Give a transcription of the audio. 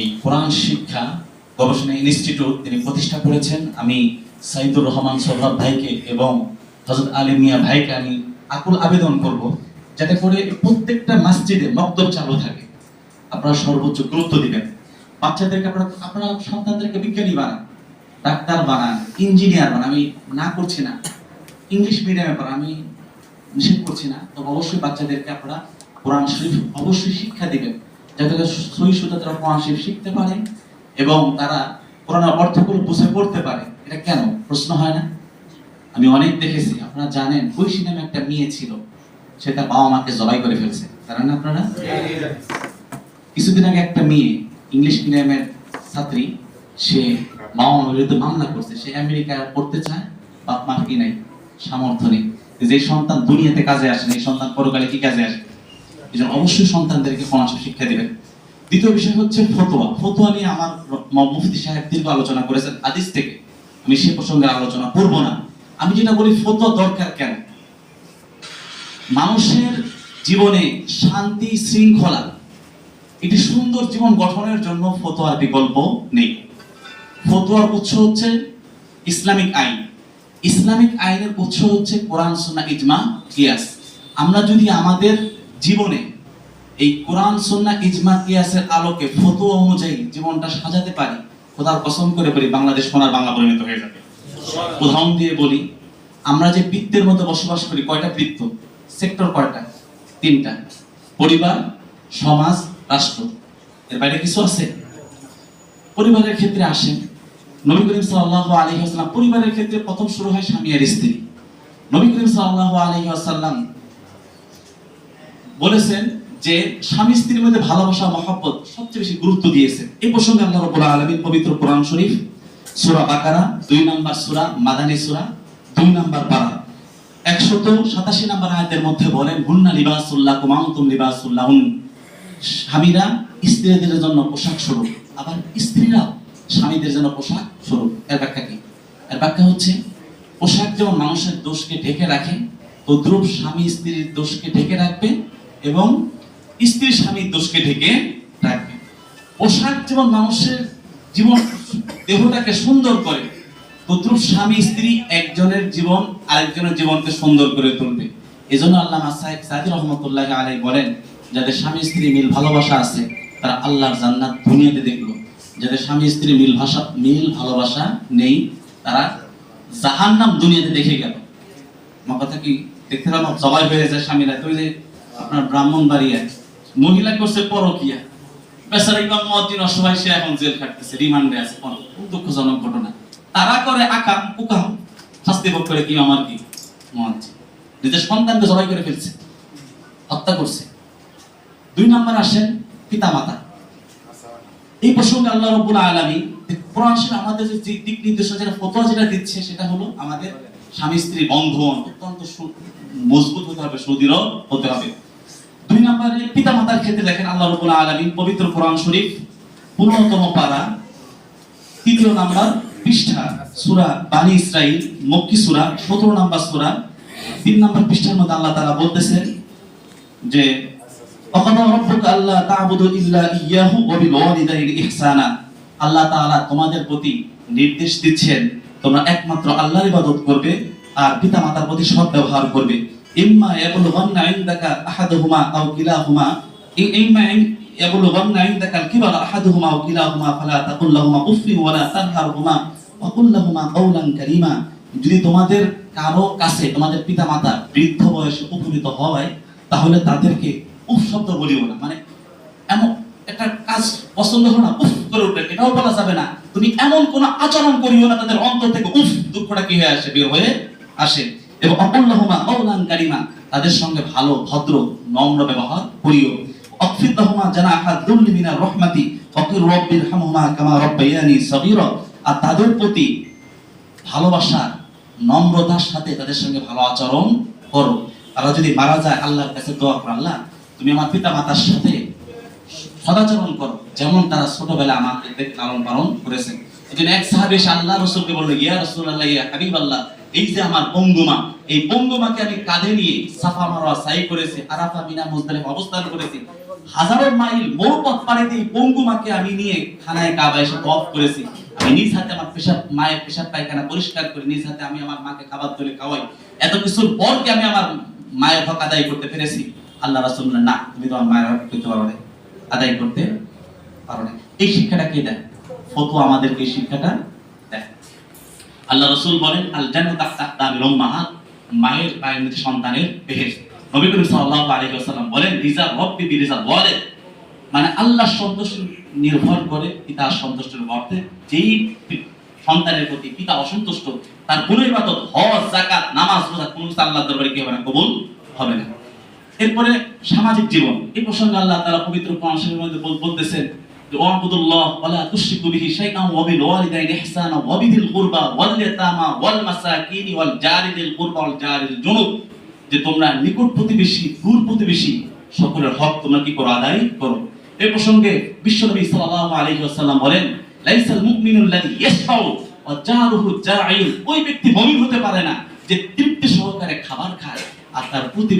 এই কোরআন শিক্ষা গবেষণা ইনস্টিটিউট তিনি প্রতিষ্ঠা করেছেন। আমি সাইদুর রহমান সোহরাব ভাইকে এবং হজরত আলী মিয়া ভাইকে আমি আকুল আবেদন করব যাতে করে প্রত্যেকটা মসজিদে মক্তব চালু থাকে। আপনারা সর্বোচ্চ গুরুত্ব দিবেন। বাচ্চাদেরকে আপনারা আপনারা সন্তানদেরকে বিজ্ঞানী বানান, ডাক্তার বানান, ইঞ্জিনিয়ার বানান। আমি না করছি না। ইংলিশ মিডিয়ামে পড়া আমি নিষেধ করছি না। তবে অবশ্যই বাচ্চাদেরকে আপনারা কোরআন শরীফ অবশ্যই শিক্ষা দিবেন। যাতে সহি সুতা তারা কোরআন শরীফ শিখতে পারে এবং তারা কোরআন অর্থগুলো বুঝে পড়তে পারে। এটা কেন? প্রশ্ন হয় না? আমি অনেক দেখেছি, আপনারা জানেন ঐশী নামে একটা মেয়ে ছিল, সে তার বাবা মাকে জবাই করে ফেলছে। জানেন না আপনারা? কিছুদিন আগে একটা মেয়ে, ইংলিশ মিডিয়ামের ছাত্রী, সে বাবা মার বিরুদ্ধে মামলা করছে। সে আমেরিকা পড়তে চায় বাপ মার কি নাই? সামর্থ্য নেই। যে সন্তান দুনিয়াতে কাজে আসে না, এই সন্তান পরকালে কি কাজে আসে? অবশ্যই সন্তানদেরকে কোরআন শিক্ষা দিবেন। দ্বিতীয় বিষয় হচ্ছে ফতোয়া। ফতোয়া নিয়ে আমার মুফতি সাহেব দীর্ঘ আলোচনা করেছেন হাদিস থেকে। আমি সে প্রসঙ্গে আলোচনা করব না। আমি যেটা বলি, ফতোয়া দরকার কেন? মানুষের জীবনে শান্তি, শৃঙ্খলা একটি সুন্দর জীবন গঠনের জন্য ফতোয়ার বিকল্প নেই। ফতোয়ার উৎস হচ্ছে ইসলামিক আইন। ইসলামিক আইনের উৎস হচ্ছে কোরআন সোনা ইজমা, কিয়াস। আমরা যদি আমাদের জীবনে এই কোরআন, সুন্নাহ ইজমা কিয়াসের আলোকে, ফতোয়া অনুযায়ী জীবনটা সাজাতে পারি, খোদার কসম করে বলি, বাংলাদেশ সোনার বাংলা পরিণত হয়ে যাবে। উদাহরণ দিয়ে বলি, আমরা যে বৃত্তের মধ্যে বসবাস করি, কয়টা বৃত্ত? সেক্টর কয়টা? তিনটা। পরিবার, সমাজ, রাষ্ট্র। এর বাইরে কিছু আছে? পরিবারের ক্ষেত্রে আসেন। নবী করিম সাল্লাল্লাহু আলাইহি ওয়াসাল্লাম, পরিবারের ক্ষেত্রে প্রথম শুরু হয় স্বামী আর স্ত্রী। নবী করিম সাল্লাল্লাহু আলাইহি ওয়াসাল্লাম বলেছেন যে স্বামী স্ত্রীর মধ্যে ভালোবাসা, মহব্বত সবচেয়ে বেশি গুরুত্ব দিয়েছেন। এই প্রসঙ্গে আল্লাহ রাব্বুল আলামিন পবিত্র কোরআন শরীফ, সূরা বাকারা, দুই নাম্বার সূরা, মাদানী সূরা, দুই নাম্বার পারা। একশত সাতাশি নাম্বার মধ্যে বলেন লিবাসুল্লাহ কুমান্তুম লিবাসুল্লাহুন স্বামীরা স্ত্রীদের জন্য পোশাক স্বরূপ, আবার স্ত্রীরা স্বামীদের জন্য পোশাক স্বরূপ। এর ব্যাখ্যা কি? এর ব্যাখ্যা হচ্ছে, পোশাক যেমন মানুষের দোষকে ঢেকে রাখে তদ্রুপ স্বামী স্ত্রীর দোষকে ঢেকে রাখবে এবং স্ত্রী স্বামীর দোষকে ঢেকে রাখবে। পোশাক যেমন মানুষের জীবন দেহটাকে সুন্দর করে, তদ্রুপ স্বামী স্ত্রী একজনের জীবন আরেকজনের জীবনকে সুন্দর করে তুলবে। এজন্য আল্লাহ সাহেব সাদি রহমতুল্লাহ আলাই বলেন, যাদের স্বামী স্ত্রী মিল ভালোবাসা আছে, তারা আল্লাহর জান্নাত দুনিয়াতে দেখল। যাদের স্বামী স্ত্রী মিল ভাষা, মিল ভালোবাসা নেই, তারা জাহান্নাম দুনিয়াতে দেখে গেল। আমার কথা কি দেখতে পেলাম? জবাই হয়ে যায় স্বামীরা। তো যে আপনার ব্রাহ্মণ বাড়িয়া মহিলা করছে পরকিয়া। বেচারা ইমাম মহাদ্দিন অসহায়, সে এখন জেল খাটতেছে, রিমান্ডে আছে দুঃখজনক ঘটনা। তারা করে আকাম, কুকাম, শাস্তি ভোগ করে কি, আমার কি? মহাদ্দিন নিজের সন্তানকে জবাই করে ফেলছে। হত্যা করছে। দুই নম্বর আসেন পিতা মাতা এই প্রসঙ্গে আল্লাহ রব্বুল আলামিন কোরআন আমাদের যে দিক নির্দেশনা, যেটা ফতোয়া যেটা দিচ্ছে, সেটা হলো আমাদের স্বামী স্ত্রী বন্ধন অত্যন্ত মজবুত হতে হবে, সুদৃঢ় হতে হবে। দুই নম্বরে পিতা মাতার ক্ষেত্রে দেখেন আল্লাহ রবুল আলমিন পবিত্র কোরআন শরীফ পূর্ণতম পারা, তৃতীয় নাম্বার পৃষ্ঠা, সুরা বানি ইসরাইল মক্কি সুরা, সতেরো নাম্বার সুরা, তিন নাম্বার পৃষ্ঠার মধ্যে আল্লাহ তালা বলতেছেন যে আল্লাহ তাআলা তোমাদের প্রতি নির্দেশ দিচ্ছেন, তোমরা একমাত্র আল্লাহর ইবাদত করবে আর পিতামাতার প্রতি সৎ ব্যবহার করবে। ইম্মা ইয়াবলুগান্না ইনদাকা আহাদুহুমা আও কিলাহুমা। ইম্মা ইয়াবলুগান্না ইনদাকা আল-কিবারা আহাদুহুমা আও কিলাহুমা, ফালা তাকুল লাহুমা উফফিন ওয়ালা তানহারহুমা। ওয়া কুল লাহুমা কাওলান কারীমা। যদি তোমাদের কারও কাছে, তোমাদের পিতামাতা বৃদ্ধ বয়সে উপনীত হয়, তাহলে তাদেরকে উফ শব্দ বলিও না। মানে এমন একটা কাজ পছন্দ হলো না, উফ করে উঠবে এটাও বলা যাবে না। তুমি এমন কোন আচরণ করিও না, তাদের অন্তর থেকে উফ, দুঃখটা কি হয়ে আসে? বের হয়ে আসে। এবং অকুল্লাহুমা অউলান কারিমা তাদের সঙ্গে ভালো, ভদ্র, নম্র ব্যবহার করিও। অকফিদাহুমা জানাহা দুল্লি মিনার রহমাতি অকির রব্বির হামহুমা কামা রব্বায়ানি সগীরা। আর তাদের প্রতি ভালোবাসা নম্রতার সাথে তাদের সঙ্গে ভালো আচরণ করো। তারা যদি মারা যায়, আল্লাহর কাছে দোয়া করো, আল্লাহ, তুমি আমার পিতা মাতার সাথে সদাচরণ করো, যেমন তারা ছোটবেলা আমাকে লালন পালন করেছেন এই এক সাহাবি এসে আল্লাহ রসুলকে বলল, ইয়া রসুল্লাহ ইয়া হাবিব আল্লাহ এই যে আমার পঙ্গুমা, এই পঙ্গুমাকে আমি কাঁধে নিয়ে সাফা মারোয়া সাই করেছি, আরাফা মিনা মুজদালিফা অবস্থান করেছি। হাজারো মাইল মরুপথ পাড়ি দিয়ে পঙ্গু মাকে আমি নিয়ে খানায় কাবা এসে অফ করেছি। আমি নিজ হাতে আমার পেশাব, মায়ের পেশাব পায়খানা পরিষ্কার করে নিজ হাতে আমি আমার মাকে খাবার তুলে খাওয়াই। এত কিছুর পর কি আমি আমার মায়ের হক আদায় করতে পেরেছি। আল্লাহ রাসূল না, তুমি তোমার মায়ের হক করতে পারো না। আদায় করতে পারো না। এই শিক্ষাটা কে দেয়? ফতোয়া আমাদেরকে এই শিক্ষাটা আল্লাহ রসুল বলেন আল জান্নাত উম্মাহাত মায়ের পায়ের নিচে সন্তানের বেহেশত। নবী করিম সাল্লাল্লাহু আলাইহি বলেন, রিজা রব্বি বিরিজা ওয়ালিদ। মানে আল্লাহর সন্তুষ্ট নির্ভর করে পিতার সন্তুষ্টের অর্থে যেই সন্তানের প্রতি পিতা অসন্তুষ্ট, তার কোনো ইবাদত হজ নামাজ, রোজা, কোনো কিছু আল্লাহর দরবারে কি হবে না, কবুল হবে না। এরপরে সামাজিক জীবন, এই প্রসঙ্গে আল্লাহ তারা পবিত্র কোরআন শরীফের মধ্যে বল- বলতেছেন যে তোমরা নিকট প্রতিবেশী, দূর প্রতিবেশী, সকলের হক তোমরা কি করো, আদায় করো। এই প্রসঙ্গে বিশ্বনবী সাল্লাল্লাহু আলাইহি ওয়াসাল্লাম বলেন, লাইসাল মুমিনুল লাযী ওয়া জারুহু ওই ব্যক্তি মুমিন হতে পারে না যে তৃপ্তি সহকারে খাবার খায় আর তার প্রতিবেশী